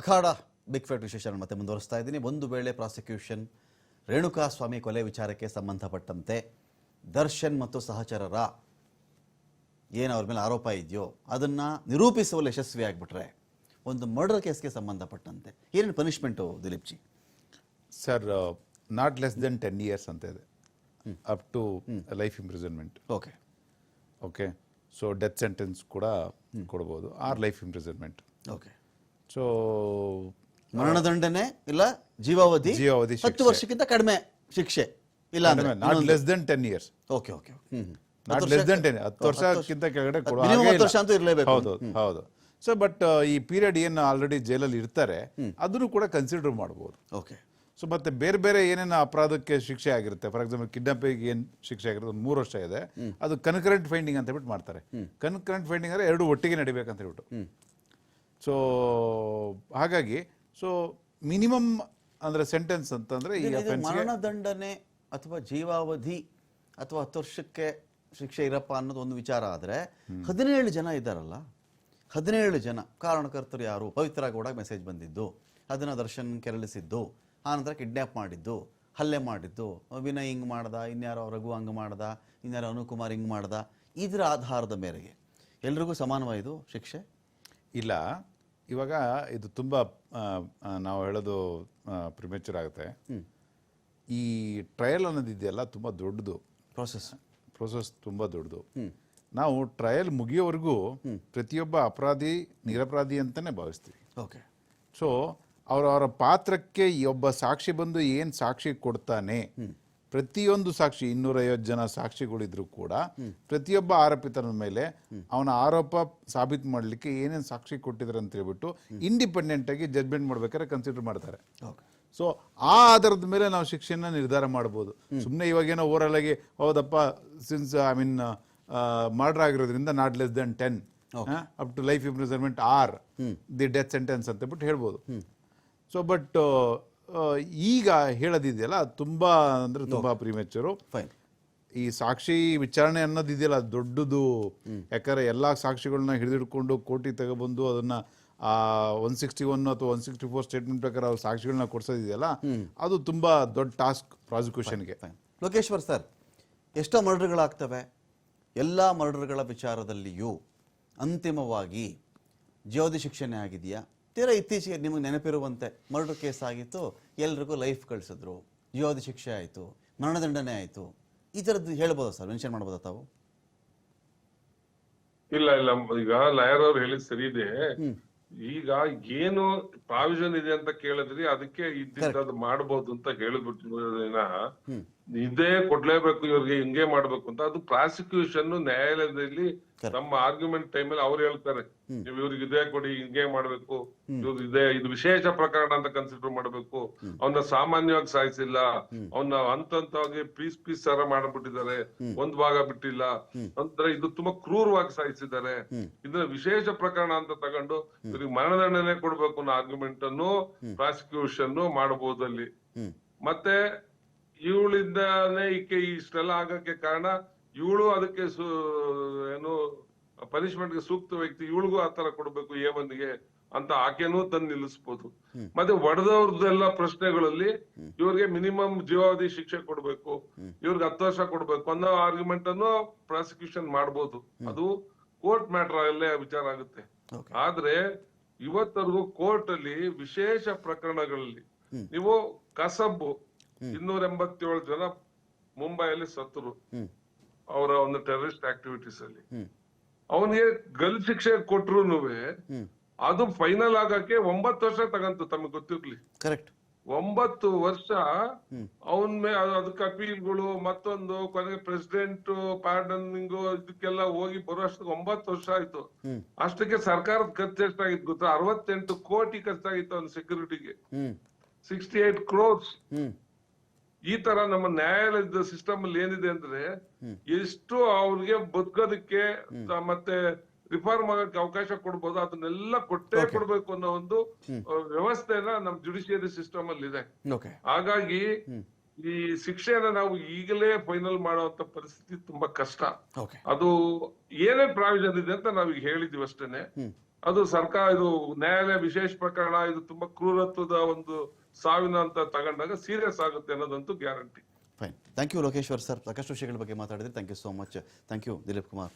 ಅಖಾಡ big fight ವಿಶೇಷ ಮತ್ತೆ ಮುಂದುವರಿಸ್ತಾ ಇದ್ದೀನಿ. ಒಂದು ವೇಳೆ ಪ್ರಾಸಿಕ್ಯೂಷನ್ ರೇಣುಕಾ ಸ್ವಾಮಿ ಕೊಲೆ ವಿಚಾರಕ್ಕೆ ಸಂಬಂಧಪಟ್ಟಂತೆ ದರ್ಶನ್ ಮತ್ತು ಸಹಚರರ ಏನು ಅವ್ರ ಮೇಲೆ ಆರೋಪ ಇದೆಯೋ ಅದನ್ನು ನಿರೂಪಿಸುವಲ್ಲಿ ಯಶಸ್ವಿ ಆಗ್ಬಿಟ್ರೆ ಒಂದು ಮರ್ಡರ್ ಕೇಸ್ಗೆ ಸಂಬಂಧಪಟ್ಟಂತೆ. ಏನೇನು punishment Dilip ji sir not less than ten years ಅಂತ ಇದೆ. Up to life imprisonment okay okay so death sentence ಕೂಡ ಕೊಡ್ಬೋದು. Or life imprisonment okay so ಮರಣದಂಡನೆ ಇಲ್ಲ ಜೀವಾವಧಿ ಜೀವಾವಧಿ ಹತ್ತು ವರ್ಷಕ್ಕಿಂತ ಕಡಿಮೆ ಶಿಕ್ಷೆ. ಇಲ್ಲ ಅಂದ್ರೆ not less than ten years okay okay not less than ten ಹತ್ತು ವರ್ಷಕ್ಕಿಂತ ಕೆಳಗಡೆ ಕೊಡೋ Minimum ಹಾಗೇ ಹತ್ತು ವರ್ಷ ಇಲ್ಲ. ಅಂತೂ ಇರ್ಲೇಬೇಕು. ಹೌದು ಹೌದು. ಸೊ ಬಟ್ ಈ ಪೀರಿಯಡ್ ಏನು ಆಲ್ರೆಡಿ ಜೈಲಲ್ಲಿ ಇರ್ತಾರೆ ಅದನ್ನು ಕೂಡ ಕನ್ಸಿಡರ್ ಮಾಡ್ಬೋದು. ಓಕೆ ಸೊ ಮತ್ತೆ ಬೇರೆ ಬೇರೆ ಏನೇನು ಅಪರಾಧಕ್ಕೆ ಶಿಕ್ಷೆ ಆಗಿರುತ್ತೆ? ಫಾರ್ ಎಕ್ಸಾಂಪಲ್ ಕಿಡ್ನಾಪಿಂಗ್ ಏನು ಶಿಕ್ಷೆ ಆಗಿರುತ್ತೆ? ಒಂದು ಮೂರು ವರ್ಷ ಇದೆ. ಅದು ಕನ್ಕರೆಂಟ್ ಫೈಂಡಿಂಗ್ ಅಂತ ಹೇಳ್ಬಿಟ್ಟು ಮಾಡ್ತಾರೆ. ಕನ್ಕರೆಂಟ್ ಫೈಂಡಿಂಗ್ ಅಂದ್ರೆ ಎರಡು ಒಟ್ಟಿಗೆ ನಡಿಬೇಕಂತ ಹೇಳ್ಬಿಟ್ಟು. ಸೊ ಹಾಗಾಗಿ ಸೊ ಮಿನಿಮಮ್ ಅಂದ್ರೆ ಸೆಂಟೆನ್ಸ್ ಅಂತಂದ್ರೆ ಈ ಮರಣದಂಡನೆ ಅಥವಾ ಜೀವಾವಧಿ ಅಥವಾ ಹತ್ತು ವರ್ಷಕ್ಕೆ ಶಿಕ್ಷೆ ಇರಪ್ಪ ಅನ್ನೋದು ಒಂದು ವಿಚಾರ ಆದರೆ ಹದಿನೇಳು ಜನ ಇದ್ದಾರಲ್ಲ ಹದಿನೇಳು ಜನ ಕಾರಣಕರ್ತರು ಯಾರು? ಪವಿತ್ರ ಗೌಡ ಮೆಸೇಜ್ ಬಂದಿದ್ದು ಅದನ್ನ ದರ್ಶನ್ ಕೆರಳಿಸಿದ್ದು ಆನಂತರ ಕಿಡ್ನ್ಯಾಪ್ ಮಾಡಿದ್ದು ಹಲ್ಲೆ ಮಾಡಿದ್ದು ವಿನಯ್ ಹಿಂಗ್ ಮಾಡ್ದ ಇನ್ಯಾರೋ ರಘು ಹಂಗ್ ಮಾಡ್ದ ಇನ್ಯಾರೋ ಅನುಕುಮಾರ್ ಹಿಂಗ್ ಮಾಡ್ದ ಇದರ ಆಧಾರದ ಮೇರೆಗೆ ಎಲ್ರಿಗೂ ಸಮಾನವಾಯಿತು ಶಿಕ್ಷೆ? ಇಲ್ಲ. ಇವಾಗ ಇದು ತುಂಬ ನಾವು ಹೇಳೋದು ಪ್ರಿಮೆಚೂರ್ ಆಗುತ್ತೆ. ಈ ಟ್ರಯಲ್ ಅನ್ನೋದು ಇದೆಯಲ್ಲ ತುಂಬ ದೊಡ್ಡದು. ಪ್ರೊಸೆಸ್ ಪ್ರೊಸೆಸ್ ತುಂಬ ದೊಡ್ಡದು. ನಾವು ಟ್ರಯಲ್ ಮುಗಿಯೋವರೆಗೂ ಪ್ರತಿಯೊಬ್ಬ ಅಪರಾಧಿ ನಿರಪರಾಧಿ ಅಂತಲೇ ಭಾವಿಸ್ತೀವಿ. ಓಕೆ ಸೊ ಅವರವರ ಅವರ ಪಾತ್ರಕ್ಕೆ ಈ ಒಬ್ಬ ಸಾಕ್ಷಿ ಬಂದು ಏನು ಸಾಕ್ಷಿ ಕೊಡ್ತಾನೆ ಪ್ರತಿಯೊಂದು ಸಾಕ್ಷಿ ಇನ್ನೂರೈವತ್ತು ಜನ ಸಾಕ್ಷಿಗಳಿದ್ರು ಕೂಡ ಪ್ರತಿಯೊಬ್ಬ ಆರೋಪಿತನ ಮೇಲೆ ಅವನ ಆರೋಪ ಸಾಬೀತು ಮಾಡಲಿಕ್ಕೆ ಏನೇನು ಸಾಕ್ಷಿ ಕೊಟ್ಟಿದ್ರು ಅಂತ ಹೇಳ್ಬಿಟ್ಟು ಇಂಡಿಪೆಂಡೆಂಟ್ ಆಗಿ ಜಡ್ಜ್ಮೆಂಟ್ ಮಾಡ್ಬೇಕಾದ್ರೆ ಕನ್ಸಿಡರ್ ಮಾಡ್ತಾರೆ. ಸೊ ಆ ಆಧಾರದ ಮೇಲೆ ನಾವು ಶಿಕ್ಷೆನ ನಿರ್ಧಾರ ಮಾಡ್ಬೋದು. ಸುಮ್ಮನೆ ಇವಾಗೇನೋ ಓವರಲ್ ಆಗಿ ಹೌದಪ್ಪ ಸಿನ್ಸ್ ಐ ಮೀನ್ ಮರ್ಡರ್ ಆಗಿರೋದ್ರಿಂದ not less than ten up to life imprisonment or the death sentence ಅಂತ ಬಿಟ್ಟು ಹೇಳ್ಬೋದು ಸೊ ಬಟ್ ಈಗ ಹೇಳೋದಿದೆಯಲ್ಲ ಅದು ತುಂಬಾ ಅಂದ್ರೆ ತುಂಬಾ ಪ್ರಿಮೆಚರು ಫೈನ್ ಈ ಸಾಕ್ಷಿ ವಿಚಾರಣೆ ಅನ್ನೋದಿದೆಯಲ್ಲ ದೊಡ್ಡದು. ಯಾಕಂದ್ರೆ ಎಲ್ಲಾ ಸಾಕ್ಷಿಗಳನ್ನ ಹಿಡಿದಿಟ್ಕೊಂಡು ಕೋಟಿ ತಗೊಬಂದು ಅದನ್ನ ಆ ಒನ್ ಸಿಕ್ಸ್ಟಿ ಒನ್ ಅಥವಾ ಒನ್ ಸಿಕ್ಸ್ಟಿ ಫೋರ್ ಸ್ಟೇಟ್ಮೆಂಟ್ ಪ್ರಕಾರ ಅವ್ರ ಸಾಕ್ಷಿಗಳನ್ನ ಕೊಡ್ಸೋದಿದೆಯಲ್ಲ ಅದು ತುಂಬಾ ದೊಡ್ಡ ಟಾಸ್ಕ್ ಪ್ರಾಸಿಕ್ಯೂಷನ್ಗೆ ಲೋಕೇಶ್ವರ್ ಸರ್ ಎಷ್ಟೋ ಮರ್ಡರ್ಗಳಾಗ್ತವೆ. ಎಲ್ಲ ಮರ್ಡರ್ಗಳ ವಿಚಾರದಲ್ಲಿಯೂ ಅಂತಿಮವಾಗಿ ಜ್ಯೋತಿ ಶಿಕ್ಷಣೆ ಆಗಿದೆಯಾ? ತೀರಾ ಇತ್ತೀಚೆಗೆ ನಿಮಗೆ ನೆನಪಿರುವಂತೆ ಮರ್ಡರ್ ಕೇಸ್ ಆಗಿತ್ತು ಎಲ್ರಿಗೂ ಲೈಫ್ ಕಳಿಸಿದ್ರು. ಯೋಧ ಶಿಕ್ಷೆ ಆಯಿತು ಮರಣದಂಡನೆ ಆಯಿತು. ಈ ಥರದ್ದು ಹೇಳ್ಬೋದಾ ಸರ್? ಮೆನ್ಷನ್ ಮಾಡ್ಬೋದಾ ತಾವು? ಇಲ್ಲ ಇಲ್ಲ. ಈಗ ಲಾಯರ್ ಅವ್ರು ಹೇಳಿದ್ ಸರಿ ಇದೆ. ಈಗ ಏನು ಪ್ರಾವಿಷನ್ ಇದೆ ಅಂತ ಕೇಳಿದ್ರಿ ಅದಕ್ಕೆ ಇದ್ದಿದ್ದು ಮಾಡಬಹುದು ಅಂತ ಹೇಳಿದ್ಬಿಟ್ಟಿನ ಇದೇ ಕೊಡ್ಲೇಬೇಕು ಇವ್ರಿಗೆ ಹಿಂಗೆ ಮಾಡ್ಬೇಕು ಅಂತ. ಅದು ಪ್ರಾಸಿಕ್ಯೂಷನ್ ನ್ಯಾಯಾಲಯದಲ್ಲಿ ನಮ್ಮ ಆರ್ಗ್ಯುಮೆಂಟ್ ಟೈಮಲ್ಲಿ ಅವ್ರು ಹೇಳ್ತಾರೆ ನೀವು ಇವ್ರಿಗೆ ಇದೇ ಕೊಡಿ ಹಿಂಗೆ ಮಾಡ್ಬೇಕು. ಇವ್ರು ಇದೇ ಇದು ವಿಶೇಷ ಪ್ರಕರಣ ಅಂತ ಕನ್ಸಿಡರ್ ಮಾಡ್ಬೇಕು. ಅವನ್ನ ಸಾಮಾನ್ಯವಾಗಿ ಸಾಯಿಸಿಲ್ಲ. ಅವನ್ನ ಹಂತ ಹಂತವಾಗಿ ಪೀಸ್ ಪೀಸ್ ತರ ಮಾಡ್ಬಿಟ್ಟಿದ್ದಾರೆ. ಒಂದ್ ಭಾಗ ಬಿಟ್ಟಿಲ್ಲ. ಅಂದ್ರೆ ಇದು ತುಂಬಾ ಕ್ರೂರವಾಗಿ ಸಾಯಿಸಿದ್ದಾರೆ. ಇದನ್ನ ವಿಶೇಷ ಪ್ರಕರಣ ಅಂತ ತಗೊಂಡು ಇವ್ರಿಗೆ ಮರಣದಂಡನೆ ಕೊಡ್ಬೇಕು ಅನ್ನೋ ಆರ್ಗ್ಯುಮೆಂಟ್ ಅನ್ನು ಪ್ರಾಸಿಕ್ಯೂಷನ್ ಮಾಡಬಹುದು ಅಲ್ಲಿ. ಮತ್ತೆ ಇವಳಿಂದಾನೇ ಈಕೆ ಇಷ್ಟೆಲ್ಲ ಆಗಕ್ಕೆ ಕಾರಣ ಇವಳು ಅದಕ್ಕೆ ಏನು ಪನಿಷ್ಮೆಂಟ್ಗೆ ಸೂಕ್ತ ವ್ಯಕ್ತಿ ಇವಳಿಗೂ ಆತರ ಕೊಡ್ಬೇಕು ಎ ಒಂದಿಗೆ ಅಂತ ಆಕೆನೂ ತಂದು ನಿಲ್ಲಿಸ್ಬೋದು. ಮತ್ತೆ ಒಡೆದವ್ರದ್ದೆಲ್ಲ ಪ್ರಶ್ನೆಗಳಲ್ಲಿ ಇವ್ರಿಗೆ ಮಿನಿಮಮ್ ಜೀವಾವಧಿ ಶಿಕ್ಷೆ ಕೊಡ್ಬೇಕು ಇವ್ರಿಗೆ ಹತ್ತು ವರ್ಷ ಕೊಡ್ಬೇಕು ಅನ್ನೋ ಆರ್ಗ್ಯುಮೆಂಟ್ ಅನ್ನು ಪ್ರಾಸಿಕ್ಯೂಷನ್ ಮಾಡ್ಬೋದು ಅದು ಕೋರ್ಟ್ ಮ್ಯಾಟರ್ ಅಲ್ಲೇ ವಿಚಾರ ಆಗುತ್ತೆ. ಆದ್ರೆ ಇವತ್ತರೆಗೂ ಕೋರ್ಟ್ ಅಲ್ಲಿ ವಿಶೇಷ ಪ್ರಕರಣಗಳಲ್ಲಿ ನೀವು ಕಸಬು ಇನ್ನೂರ ಎಂಬತ್ತೇಳು ಜನ ಮುಂಬೈಯಲ್ಲಿ ಸತ್ತರು. ಅವರ ಒಂದು ಟೆರರಿಸ್ಟ್ ಆಕ್ಟಿವಿಟೀಸ್ ಅಲ್ಲಿ. ಅವನಿಗೆ ಗಲ್ ಶಿಕ್ಷೆ ಕೊಟ್ರು ಅದು ಫೈನಲ್ ಆಗಕ್ಕೆ ಒಂಬತ್ತು ವರ್ಷ ತಗಂತು ತಮಗೆ ಗೊತ್ತಿರ್ಲಿ. ಕರೆಕ್ಟ್ ಒಂಬತ್ತು ವರ್ಷ ಅವನ್ ಮೇ ಅದು- ಅದಕ್ಕೆ ಅಪೀಲ್ಗಳು ಮತ್ತೊಂದು ಕೊನೆಗೆ ಪ್ರೆಸಿಡೆಂಟ್ ಪಾರ್ಡನಿಂಗ್ ಇದಕ್ಕೆಲ್ಲ ಹೋಗಿ ಬರುವಷ್ಟು ಒಂಬತ್ತು ವರ್ಷ ಆಯ್ತು. ಅಷ್ಟಕ್ಕೆ ಸರ್ಕಾರದ ಖರ್ಚು ಎಷ್ಟಾಗಿತ್ತು ಗೊತ್ತಾ? ಅರವತ್ತೆಂಟು ಕೋಟಿ ಖರ್ಚಾಗಿತ್ತು ಅವ್ನ ಸೆಕ್ಯೂರಿಟಿಗೆ ಸಿಕ್ಸ್ಟಿ ಏಟ್ ಕ್ರೋರ್ಸ್ ಈ ತರ ನಮ್ಮ ನ್ಯಾಯಾಲಯದ ಸಿಸ್ಟಮ್ ಅಲ್ಲಿ ಏನಿದೆ ಅಂದ್ರೆ ಎಷ್ಟು ಅವ್ರಿಗೆ ಬದುಕೋದಕ್ಕೆ ಮತ್ತೆ ರಿಫಾರ್ಮ್ ಆಗಕ್ಕೆ ಅವಕಾಶ ಕೊಡ್ಬೋದು ಅದನ್ನೆಲ್ಲ ಕೊಟ್ಟೇ ಕೊಡ್ಬೇಕು ಅನ್ನೋ ಒಂದು ವ್ಯವಸ್ಥೆನ ನಮ್ ಜುಡಿಷಿಯರಿ ಸಿಸ್ಟಮ್ ಅಲ್ಲಿ ಇದೆ. ಹಾಗಾಗಿ ಈ ಶಿಕ್ಷೆನ ನಾವು ಈಗಲೇ ಫೈನಲ್ ಮಾಡುವಂತ ಪರಿಸ್ಥಿತಿ ತುಂಬಾ ಕಷ್ಟ. ಅದು ಏನೇ ಪ್ರಾವಿಷನ್ ಇದೆ ಅಂತ ನಾವೀಗ ಹೇಳಿದೀವಿ ಅಷ್ಟೇನೆ. ಅದು ಸರ್ಕಾರ, ಇದು ನ್ಯಾಯಾಲಯ ವಿಶೇಷ ಪ್ರಕರಣ, ಇದು ತುಂಬಾ ಕ್ರೂರತ್ವದ ಒಂದು ಸಾವಿನ ಅಂತ ತಗೊಂಡಾಗ ಸೀರಿಯಸ್ ಆಗುತ್ತೆ ಅನ್ನೋದಂತೂ guarantee fine thank you Lokeshwar sir ಸಾಕಷ್ಟು ವಿಷಯಗಳ ಬಗ್ಗೆ ಮಾತಾಡಿದ್ರೆ. Thank you so much thank you Dilip Kumar